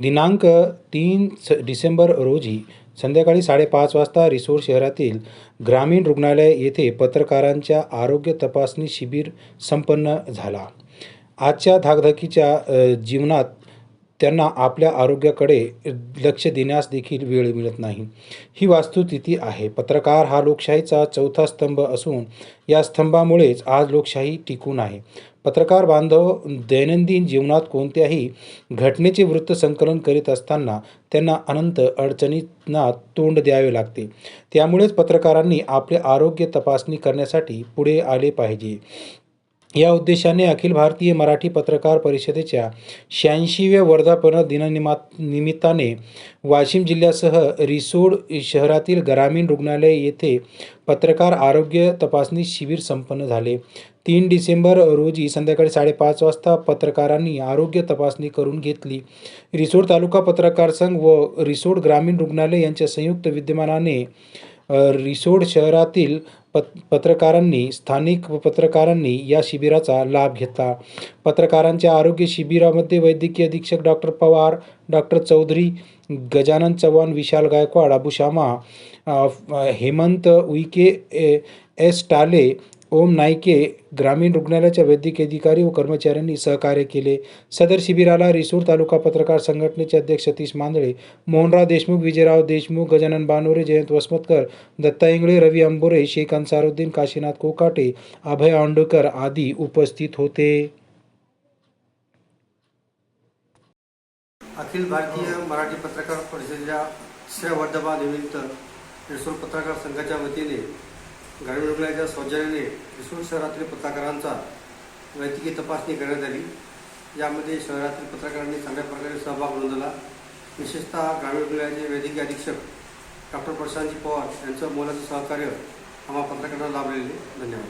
दिनांक तीन स डिसेंबर रोजी संध्याकाळी साडेपाच वाजता रिसोड शहरातील ग्रामीण रुग्णालय येथे पत्रकारांच्या आरोग्य तपासणी शिबिर संपन्न झाला. आजच्या धाकधकीच्या जीवनात त्यांना आपल्या आरोग्याकडे लक्ष देण्यास देखील वेळ मिळत नाही. ही वास्तुस्थिती आहे. पत्रकार हा लोकशाहीचा चौथा स्तंभ असून या स्तंभामुळेच आज लोकशाही टिकून आहे. पत्रकार बांधव दैनंदिन जीवनात कोणत्याही घटनेचे वृत्त संकलन करीत असताना त्यांना अनंत अडचणींना तोंड द्यावे लागते. त्यामुळेच पत्रकारांनी आपले आरोग्य तपासणी करण्यासाठी पुढे आले पाहिजे. या उद्देशाने अखिल भारतीय मराठी पत्रकार परिषदेच्या शहाऐंशीव्या वर्धापन दिनानिमा निमित्ताने वाशिम जिल्ह्यासह रिसोड शहरातील ग्रामीण रुग्णालय येथे पत्रकार आरोग्य तपासणी शिबिर संपन्न झाले. तीन डिसेंबर रोजी संध्याकाळी साडेपाच वाजता पत्रकारांनी आरोग्य तपासणी करून घेतली. रिसोड तालुका पत्रकार संघ व रिसोड ग्रामीण रुग्णालय यांच्या संयुक्त विद्यमानाने रिसोड शहरातील पत पत्रकारांनी स्थानिक पत्रकारांनी या शिबिराचा लाभ घेतला. पत्रकारांच्या आरोग्य शिबिरामध्ये वैद्यकीय अधीक्षक doctor Pawar doctor Chaudhari Gajanan Chavan Vishal Gaikwad Abu Shama Hemant Uike A- S Tale Om Naike ग्रामीण रुग्णालयाच्या वैद्यकीय अधिकारी व कर्मचाऱ्यांनी सहकार्य केले. सदर शिबिराला रिसूर तालुका पत्रकार संघटनेचे अध्यक्ष सतीश मांदळे मोहनराव देशमुख विजयराव देशमुख गजानन बानोरे जयंत वसमतकर दत्ता इंगळे रवी अंबोरे शेख अन्सारुद्दीन काशीनाथ कोकाटे अभय आंडोकर आदी उपस्थित होते. अखिल भारतीय मराठी पत्रकार परिषदेच्या तिसऱ्या वर्धापनानिमित्त पत्रकार संघाच्या वतीने ग्रामीण रुग्णालयाच्या सौजन्याने रिसोड शहरातील पत्रकारांचा वैद्यकीय तपासणी करण्यात आली. यामध्ये शहरातील पत्रकारांनी चांगल्या प्रकारे सहभाग नोंदवला. विशेषतः ग्रामीण रुग्णालयाचे वैद्यकीय अधीक्षक डॉक्टर प्रशांतजी पवार यांचं मोलाचं सहकार्य आम्हा पत्रकारांना लाभलेले. धन्यवाद.